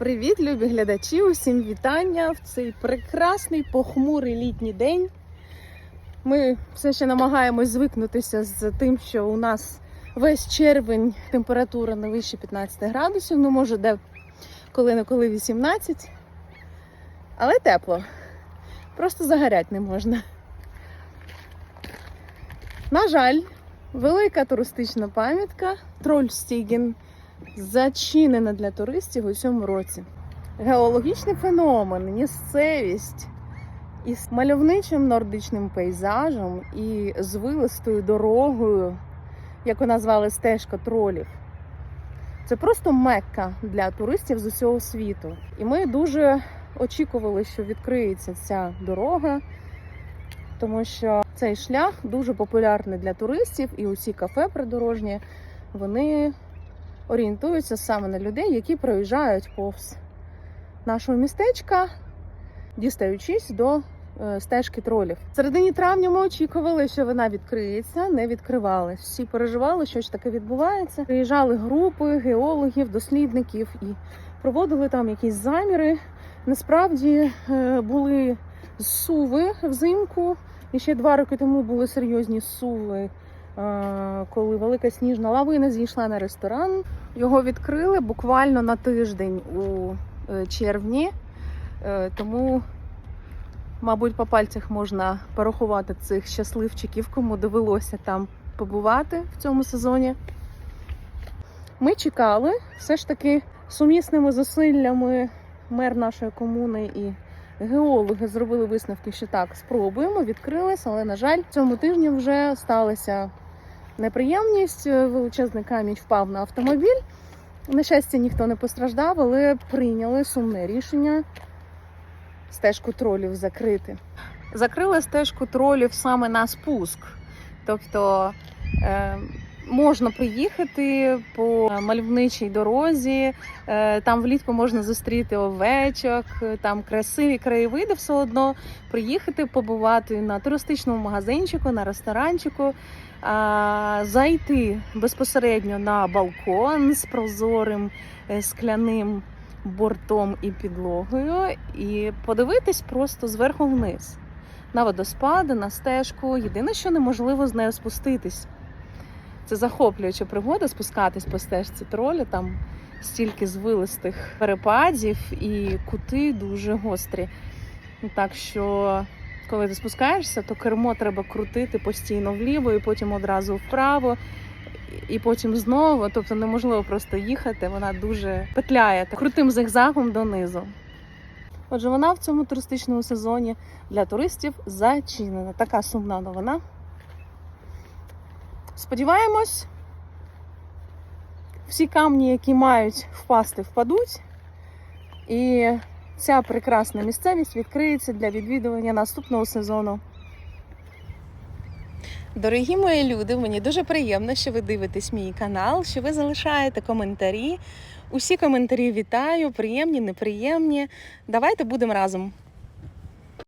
Привіт, любі глядачі! Усім вітання в цей прекрасний похмурий літній день. Ми все ще намагаємось звикнутися з тим, що у нас весь червень температура не вище 15 градусів, ну може де коли-неколи 18. Але тепло. Просто загорять не можна. На жаль, велика туристична пам'ятка Трольстіген зачинена для туристів у цьому році. Геологічний феномен, місцевість із мальовничим нордичним пейзажем і звилистою дорогою, яку назвали стежка тролів. Це просто мекка для туристів з усього світу. І ми дуже очікували, що відкриється ця дорога, тому що цей шлях дуже популярний для туристів, і усі кафе придорожні вони орієнтуються саме на людей, які проїжджають повз нашого містечка, дістаючись до е, стежки тролів. В середині травня ми очікували, що вона відкриється, не відкривалась. Всі переживали, що ж таке відбувається. Приїжджали групи геологів, дослідників і проводили там якісь заміри. Насправді е, були суви взимку. І ще два роки тому були серйозні суви коли велика сніжна лавина зійшла на ресторан. Його відкрили буквально на тиждень у е, червні, Е, тому, мабуть, по пальцях можна порахувати цих щасливчиків, кому довелося там побувати в цьому сезоні. Ми чекали все ж таки сумісними зусиллями мер нашої комуни і геологи зробили висновки, що так, спробуємо, відкрились, але, на жаль, цьому тижні вже сталася неприємність. Величезний камінь впав на автомобіль. На щастя, ніхто не постраждав, але прийняли сумне рішення стежку тролів закрити. Закрили стежку тролів саме на спуск. Тобто е, можна приїхати по мальовничій дорозі, е, там влітку можна зустріти овечок, е, там красиві краєвиди все одно. Приїхати, побувати на туристичному магазинчику, на ресторанчику, зайти безпосередньо на балкон з прозорим е, скляним бортом і підлогою, і подивитись просто зверху вниз на водоспади, на стежку. Єдине, що неможливо з нею спуститись. Це захоплююча пригода спускатись по стежці тролі. Там стільки звилистих перепадів і кути дуже гострі. Так що, коли ти спускаєшся, то кермо треба крутити постійно вліво, і потім одразу вправо, і потім знову. Тобто неможливо просто їхати. Вона дуже петляє так, крутим зигзагом донизу. Отже, вона в цьому туристичному сезоні для туристів зачинена. Така сумна новина. Сподіваємось, всі камні, які мають впасти, впадуть. І ця прекрасна місцевість відкриється для відвідування наступного сезону. Дорогі мої люди, мені дуже приємно, що ви дивитесь мій канал, що ви залишаєте коментарі. Усі коментарі вітаю, приємні, неприємні. Давайте будемо разом.